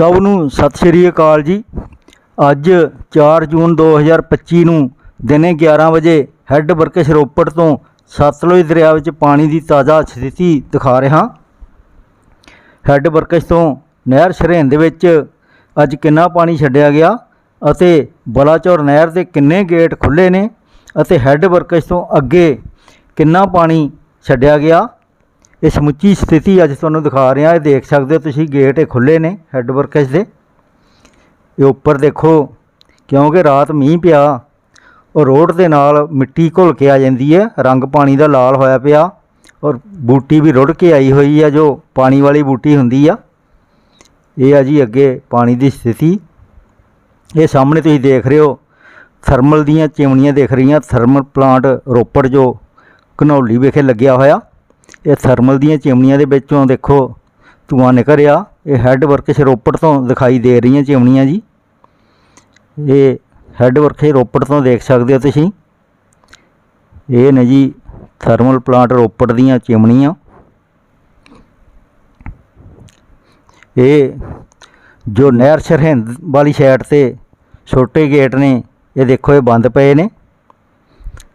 ਸਭ ਨੂੰ ਸਤਿ ਸ਼੍ਰੀ ਅਕਾਲ ਜੀ। ਅੱਜ 4 ਜੂਨ 2025 ਨੂੰ ਦਿਨੇ 11 ਵਜੇ ਹੈੱਡ ਵਰਕਸ਼ ਰੋਪੜ ਤੋਂ ਸਤਲੁਜ ਦਰਿਆ ਵਿੱਚ ਪਾਣੀ ਦੀ ਤਾਜ਼ਾ ਸਥਿਤੀ ਦਿਖਾ ਰਿਹਾ ਹੈੱਡ ਵਰਕਸ਼ ਤੋਂ ਨਹਿਰ ਸਰਹੰਦ ਵਿੱਚ ਅੱਜ ਕਿੰਨਾ ਪਾਣੀ ਛੱਡਿਆ ਗਿਆ ਅਤੇ ਬਲਾਚੌਰ ਨਹਿਰ ਦੇ ਕਿੰਨੇ ਗੇਟ ਖੁੱਲੇ ਨੇ ਅਤੇ ਹੈੱਡ ਵਰਕਸ਼ ਤੋਂ ਅੱਗੇ ਕਿੰਨਾ ਪਾਣੀ ਛੱਡਿਆ ਗਿਆ? ਇਹ ਸਮੁੱਚੀ ਸਥਿਤੀ ਅੱਜ ਤੁਹਾਨੂੰ ਦਿਖਾ ਰਿਹਾ, ਇਹ ਦੇਖ ਸਕਦੇ ਹੋ ਤੁਸੀਂ, ਗੇਟ ਇਹ ਖੁੱਲੇ ਨੇ ਹੈੱਡ ਵਰਕਸ ਦੇ। ਇਹ ਉੱਪਰ ਦੇਖੋ, ਕਿਉਂਕਿ ਰਾਤ ਮੀਂਹ ਪਿਆ, ਉਹ ਰੋਡ ਦੇ ਨਾਲ ਮਿੱਟੀ ਘੁਲ ਕੇ ਆ ਜਾਂਦੀ ਹੈ, ਰੰਗ ਪਾਣੀ ਦਾ ਲਾਲ ਹੋਇਆ ਪਿਆ, ਔਰ ਬੂਟੀ ਵੀ ਰੁੜ ਕੇ ਆਈ ਹੋਈ ਆ ਜੋ ਪਾਣੀ ਵਾਲੀ ਬੂਟੀ ਹੁੰਦੀ ਆ। ਇਹ ਆ ਜੀ ਅੱਗੇ ਪਾਣੀ ਦੀ ਸਥਿਤੀ। ਇਹ ਸਾਹਮਣੇ ਤੁਸੀਂ ਦੇਖ ਰਹੇ ਹੋ, ਥਰਮਲ ਦੀਆਂ ਚਿਮਣੀਆਂ ਦੇਖ ਰਹੀਆਂ, ਥਰਮਲ ਪਲਾਂਟ ਰੋਪੜ ਜੋ ਘਨੌਲੀ ਵਿਖੇ ਲੱਗਿਆ ਹੋਇਆ। ਇਹ ਥਰਮਲ ਦੀਆਂ ਚਿਮਨੀਆਂ ਦੇ ਵਿੱਚੋਂ ਦੇਖੋ, ਧੂੰਆਂ ਨਿਕਲ ਰਿਹਾ। ਇਹ ਹੈੱਡ ਵਰਕਸ ਰੋਪੜ ਤੋਂ ਦਿਖਾਈ ਦੇ ਰਹੀਆਂ ਚਿਮਨੀਆਂ ਜੀ। ਇਹ ਹੈੱਡ ਵਰਕਸ ਰੋਪੜ ਤੋਂ ਦੇਖ ਸਕਦੇ ਹੋ ਤੁਸੀਂ। ਇਹ ਨੇ ਜੀ ਥਰਮਲ ਪਲਾਂਟ ਰੋਪੜ ਦੀਆਂ ਚਿਮਨੀਆਂ। ਇਹ ਜੋ ਨਹਿਰ ਸਰਹਿੰਦ ਵਾਲੀ ਸਾਈਡ ਤੇ ਛੋਟੇ ਗੇਟ ਨੇ, ਇਹ ਦੇਖੋ ਇਹ ਬੰਦ ਪਏ ਨੇ।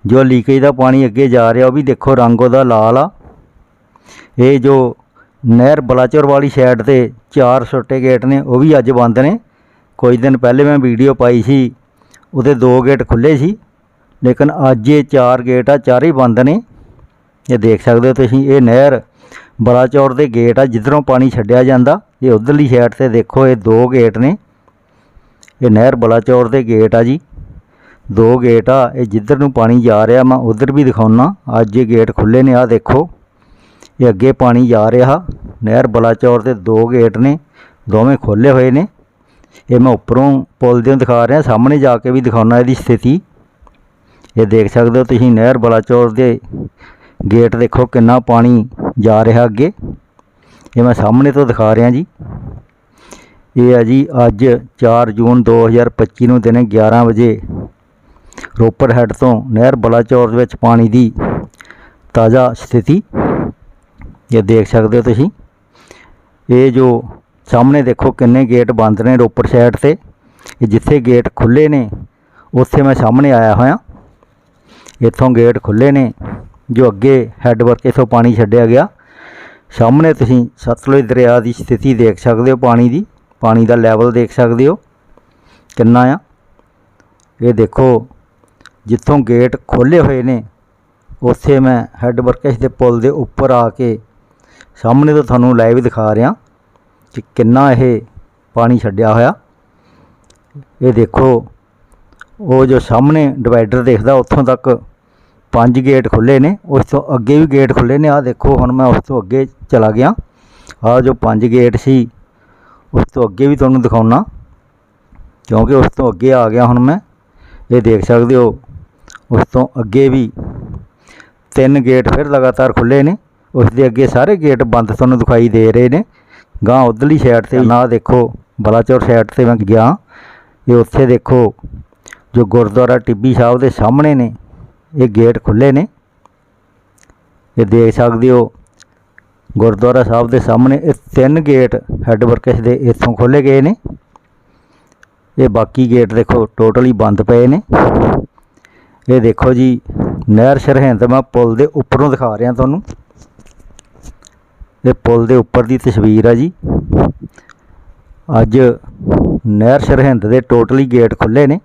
ਜੋ ਲੀਕੇਜ ਦਾ ਪਾਣੀ ਅੱਗੇ ਜਾ ਰਿਹਾ, ਉਹ ਵੀ ਦੇਖੋ ਰੰਗ ਉਹਦਾ ਲਾਲ ਆ। ਇਹ ਜੋ ਨਹਿਰ ਬਲਾਚੌਰ ਵਾਲੀ ਸਾਈਡ ਤੇ ਚਾਰ ਛੋਟੇ ਗੇਟ ਨੇ, ਉਹ ਵੀ ਅੱਜ ਬੰਦ ਨੇ। ਕੁਝ ਦਿਨ ਪਹਿਲੇ ਮੈਂ ਵੀਡੀਓ ਪਾਈ ਸੀ, ਉਹਦੇ ਦੋ ਗੇਟ ਖੁੱਲੇ ਸੀ, ਲੇਕਿਨ ਅੱਜ ਇਹ ਚਾਰ ਗੇਟ ਆ, ਚਾਰੇ ਬੰਦ ਨੇ। ਇਹ ਦੇਖ ਸਕਦੇ ਹੋ ਤੁਸੀਂ, ਇਹ ਨਹਿਰ ਬਲਾਚੌਰ ਦੇ ਗੇਟ ਆ, ਜਿੱਧਰੋਂ ਪਾਣੀ ਛੱਡਿਆ ਜਾਂਦਾ, ਇਹ ਉਧਰਲੀ ਸਾਈਡ ਤੇ ਦੇਖੋ, ਇਹ ਦੋ ਗੇਟ ਨੇ। ਇਹ ਨਹਿਰ ਬਲਾਚੌਰ ਦੇ ਗੇਟ ਆ ਜੀ। ਦੋ ਗੇਟ ਆ, ਇਹ ਜਿੱਧਰ ਨੂੰ ਪਾਣੀ ਜਾ ਰਿਹਾ, ਮੈਂ ਉਧਰ ਵੀ ਦਿਖਾਉਣਾ ਅੱਜ ਇਹ ਗੇਟ ਖੁੱਲੇ ਨੇ ਆ ਦੇਖੋ। ਇਹ ਅੱਗੇ ਪਾਣੀ ਜਾ ਰਿਹਾ। ਨਹਿਰ ਬਲਾਚੌਰ ਦੇ ਦੋ ਗੇਟ ਨੇ, ਦੋਵੇਂ ਖੋਲੇ ਹੋਏ ਨੇ। ਇਹ ਮੈਂ ਉੱਪਰੋਂ ਪੁਲ ਦੇ ਦਿਖਾ ਰਿਹਾ, ਸਾਹਮਣੇ ਜਾ ਕੇ ਵੀ ਦਿਖਾਉਣਾ ਇਹਦੀ ਸਥਿਤੀ। ਇਹ ਦੇਖ ਸਕਦੇ ਹੋ ਤੁਸੀਂ, ਨਹਿਰ ਬਲਾਚੌਰ ਦੇ ਗੇਟ ਦੇਖੋ ਕਿੰਨਾ ਪਾਣੀ ਜਾ ਰਿਹਾ ਅੱਗੇ। ਇਹ ਮੈਂ ਸਾਹਮਣੇ ਤੋਂ ਦਿਖਾ ਰਿਹਾ ਜੀ। ਇਹ ਆ ਜੀ, ਅੱਜ 4 ਜੂਨ 2025 ਨੂੰ ਦਿਨੇ 11 ਵਜੇ ਰੋਪੜ ਹੈੱਡ ਤੋਂ ਨਹਿਰ ਬਲਾਚੌਰ ਦੇ ਵਿੱਚ ਪਾਣੀ ਦੀ ਤਾਜ਼ਾ ਸਥਿਤੀ। ਇਹ ਦੇਖ ਸਕਦੇ ਹੋ ਤੁਸੀਂ, ਇਹ ਜੋ ਸਾਹਮਣੇ ਦੇਖੋ ਕਿੰਨੇ ਗੇਟ ਬੰਦ ਨੇ ਰੋਪੜ ਸਾਈਡ ਤੇ। ਇਹ ਜਿੱਥੇ ਗੇਟ ਖੁੱਲੇ ਨੇ, ਉੱਥੇ ਮੈਂ ਸਾਹਮਣੇ ਆਇਆ ਹੋਇਆ। ਇੱਥੋਂ ਗੇਟ ਖੁੱਲੇ ਨੇ, ਜੋ ਅੱਗੇ ਹੈੱਡ ਵਰਕ ਇਥੋਂ ਪਾਣੀ ਛੱਡਿਆ ਗਿਆ। ਸਾਹਮਣੇ ਤੁਸੀਂ ਸਤਲੁਜ ਦਰਿਆ ਦੀ ਸਥਿਤੀ ਦੇਖ ਸਕਦੇ ਹੋ, ਪਾਣੀ ਦੀ। ਪਾਣੀ ਦਾ ਲੈਵਲ ਦੇਖ ਸਕਦੇ ਹੋ, ਕਿੰਨਾ ਆ। ਇਹ ਦੇਖੋ, ਜਿੱਥੋਂ ਗੇਟ ਖੋਲੇ ਹੋਏ ਨੇ, ਉੱਥੇ ਮੈਂ ਹੈੱਡ ਵਰਕਸ ਦੇ ਪੁਲ ਦੇ ਉੱਪਰ ਆ ਕੇ ਸਾਹਮਣੇ ਤੋਂ ਤੁਹਾਨੂੰ ਲਾਈਵ ਦਿਖਾ ਰਿਹਾ ਕਿ ਕਿੰਨਾ ਇਹ ਪਾਣੀ ਛੱਡਿਆ ਹੋਇਆ। ਇਹ ਦੇਖੋ, ਉਹ ਜੋ ਸਾਹਮਣੇ ਡਿਵਾਈਡਰ ਦੇਖਦਾ, ਉੱਥੋਂ ਤੱਕ ਪੰਜ ਗੇਟ ਖੁੱਲੇ ਨੇ, ਉਸ ਤੋਂ ਅੱਗੇ ਵੀ ਗੇਟ ਖੁੱਲੇ ਨੇ। ਆਹ ਦੇਖੋ, ਹੁਣ ਮੈਂ ਉਸ ਤੋਂ ਅੱਗੇ ਚਲਾ ਗਿਆ। ਆਹ ਜੋ ਪੰਜ ਗੇਟ ਸੀ, ਉਸ ਤੋਂ ਅੱਗੇ ਵੀ ਤੁਹਾਨੂੰ ਦਿਖਾਉਣਾ, ਕਿਉਂਕਿ ਉਸ ਤੋਂ ਅੱਗੇ ਆ ਗਿਆ ਹੁਣ ਮੈਂ। ਇਹ ਦੇਖ ਸਕਦੇ ਹੋ, ਉਸ ਤੋਂ ਅੱਗੇ ਵੀ ਤਿੰਨ ਗੇਟ ਫਿਰ ਲਗਾਤਾਰ ਖੁੱਲੇ ਨੇ। ਉਸ ਦੇ ਅੱਗੇ ਸਾਰੇ ਗੇਟ ਬੰਦ ਤੁਹਾਨੂੰ ਦਿਖਾਈ ਦੇ ਰਹੇ ਨੇ। ਗਾਂ ਉਧਰਲੀ ਸਾਈਡ ਤੇ ਨਾ ਦੇਖੋ, ਬਲਾਚੌਰ ਸਾਈਡ ਤੇ ਮੈਂ ਗਿਆ। ਇਹ ਉੱਥੇ ਦੇਖੋ, ਜੋ ਗੁਰਦੁਆਰਾ ਟਿੱਬੀ ਸਾਹਿਬ ਦੇ ਸਾਹਮਣੇ ਨੇ, ਇਹ ਗੇਟ ਖੁੱਲੇ ਨੇ। ਇਹ ਦੇਖ ਸਕਦੇ ਹੋ, ਗੁਰਦੁਆਰਾ ਸਾਹਿਬ ਦੇ ਸਾਹਮਣੇ ਇਹ ਤਿੰਨ ਗੇਟ ਹੈੱਡ ਵਰਕਸ ਦੇ ਇੱਥੋਂ ਖੋਲੇ ਗਏ ਨੇ। ਇਹ ਬਾਕੀ ਗੇਟ ਦੇਖੋ ਟੋਟਲੀ ਬੰਦ ਪਏ ਨੇ। ਇਹ ਦੇਖੋ ਜੀ, ਨਹਿਰ ਸਰਹੰਦ ਮੈਂ ਪੁਲ ਦੇ ਉੱਪਰੋਂ ਦਿਖਾ ਰਿਹਾ ਤੁਹਾਨੂੰ। ਇਹ ਪੁਲ ਦੇ ਉੱਪਰ ਦੀ ਤਸਵੀਰ ਆ ਜੀ। ਅੱਜ ਨਹਿਰ ਸਰਹੰਦ ਦੇ ਟੋਟਲੀ ਗੇਟ ਖੁੱਲੇ ਨੇ।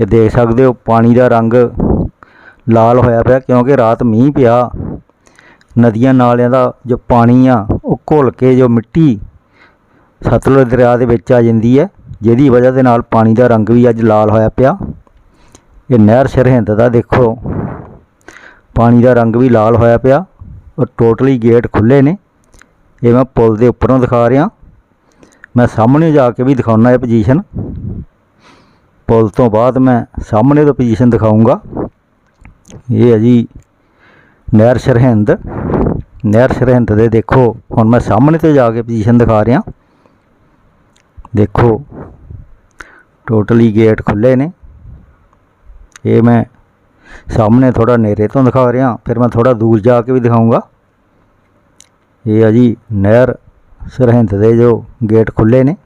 ਇਹ ਦੇਖ ਸਕਦੇ ਹੋ ਪਾਣੀ ਦਾ ਰੰਗ ਲਾਲ ਹੋਇਆ ਪਿਆ ਕਿਉਂਕਿ ਰਾਤ ਮੀਂਹ ਪਿਆ। ਨਦੀਆਂ ਨਾਲਿਆਂ ਦਾ ਜੋ ਪਾਣੀ ਆ, ਉਹ ਘੁਲ ਕੇ ਜੋ ਮਿੱਟੀ ਸਤਲੁਜ ਦਰਿਆ ਦੇ ਵਿੱਚ ਆ ਜਾਂਦੀ ਹੈ, ਜਿਹਦੀ ਵਜ੍ਹਾ ਦੇ ਨਾਲ ਪਾਣੀ ਦਾ ਰੰਗ ਵੀ ਅੱਜ ਲਾਲ ਹੋਇਆ ਪਿਆ। ਇਹ ਨਹਿਰ ਸਰਹਿੰਦ ਦਾ ਦੇਖੋ, ਪਾਣੀ ਦਾ ਰੰਗ ਵੀ ਲਾਲ ਹੋਇਆ ਪਿਆ। ਔਰ ਟੋਟਲੀ ਗੇਟ ਖੁੱਲੇ ਨੇ। ਇਹ ਮੈਂ ਪੁਲ ਦੇ ਉੱਪਰੋਂ ਦਿਖਾ ਰਿਹਾ। ਮੈਂ ਸਾਹਮਣੇ ਜਾ ਕੇ ਵੀ ਦਿਖਾਉਣਾ ਇਹ ਪੋਜੀਸ਼ਨ ਪੁਲ ਤੋਂ ਬਾਅਦ ਮੈਂ ਸਾਹਮਣੇ ਤੋਂ ਪੋਜੀਸ਼ਨ ਦਿਖਾਉਂਗਾ ਇਹ ਹੈ ਜੀ ਨਹਿਰ ਸਰਹਿੰਦ। ਨਹਿਰ ਸਰਹਿੰਦ ਦੇ ਦੇਖੋ, ਹੁਣ ਮੈਂ ਸਾਹਮਣੇ ਤੋਂ ਜਾ ਕੇ ਪੋਜੀਸ਼ਨ ਦਿਖਾ ਰਿਹਾ। ਦੇਖੋ, ਟੋਟਲੀ ਗੇਟ ਖੁੱਲੇ ਨੇ। ਇਹ ਮੈਂ ਸਾਹਮਣੇ ਥੋੜਾ ਨੇਰੇ ਤੋਂ ਦਿਖਾ ਰਿਹਾ ਫਿਰ ਮੈਂ ਥੋੜਾ ਦੂਰ ਜਾ ਕੇ ਵੀ ਦਿਖਾਉਂਗਾ ਇਹ ਆ ਜੀ ਨਹਿਰ ਸਰਹਿੰਦ ਦੇ ਜੋ ਗੇਟ ਖੁੱਲੇ ਨੇ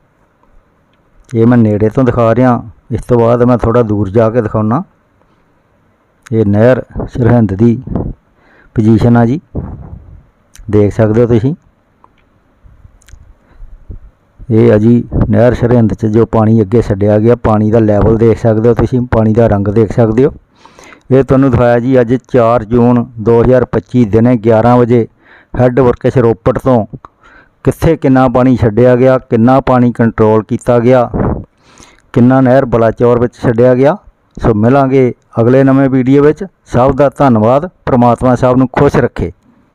ਇਹ ਮੈਂ ਨੇੜੇ ਤੋਂ ਦਿਖਾ ਰਿਹਾ ਇਸ ਤੋਂ ਬਾਅਦ ਮੈਂ ਥੋੜਾ ਦੂਰ ਜਾ ਕੇ ਦਿਖਾਉਣਾ ਇਹ ਨਹਿਰ ਸਰਹਿੰਦ ਦੀ ਪੋਜੀਸ਼ਨ ਆ ਜੀ ਦੇਖ ਸਕਦੇ ਹੋ ਤੁਸੀਂ ਇਹ ਆ ਜੀ ਨਹਿਰ ਸਰਹਿੰਦ 'ਚ ਜੋ ਪਾਣੀ ਅੱਗੇ ਛੱਡਿਆ ਗਿਆ ਪਾਣੀ ਦਾ ਲੈਵਲ ਦੇਖ ਸਕਦੇ ਹੋ ਤੁਸੀਂ ਪਾਣੀ ਦਾ ਰੰਗ ਦੇਖ ਸਕਦੇ ਹੋ ਇਹ ਤੁਹਾਨੂੰ ਦਿਖਾਇਆ ਜੀ, ਅੱਜ 4 ਜੂਨ 2025 ਦਿਨੇ 11 ਵਜੇ ਹੈੱਡ ਵਰਕਸ ਰੋਪੜ ਤੋਂ ਕਿੱਥੇ ਕਿੰਨਾ ਪਾਣੀ ਛੱਡਿਆ ਗਿਆ, ਕਿੰਨਾ ਪਾਣੀ ਕੰਟਰੋਲ ਕੀਤਾ ਗਿਆ, ਕਿੰਨਾ ਨਹਿਰ ਬਲਾਚੌਰ ਵਿੱਚ ਛੱਡਿਆ ਗਿਆ, ਸੋ ਮਿਲਾਂਗੇ ਅਗਲੇ ਨਵੇਂ ਵੀਡੀਓ ਵਿੱਚ। ਸਭ ਦਾ ਧੰਨਵਾਦ, ਪ੍ਰਮਾਤਮਾ ਸਾਹਿਬ ਨੂੰ ਖੁਸ਼ ਰੱਖੇ।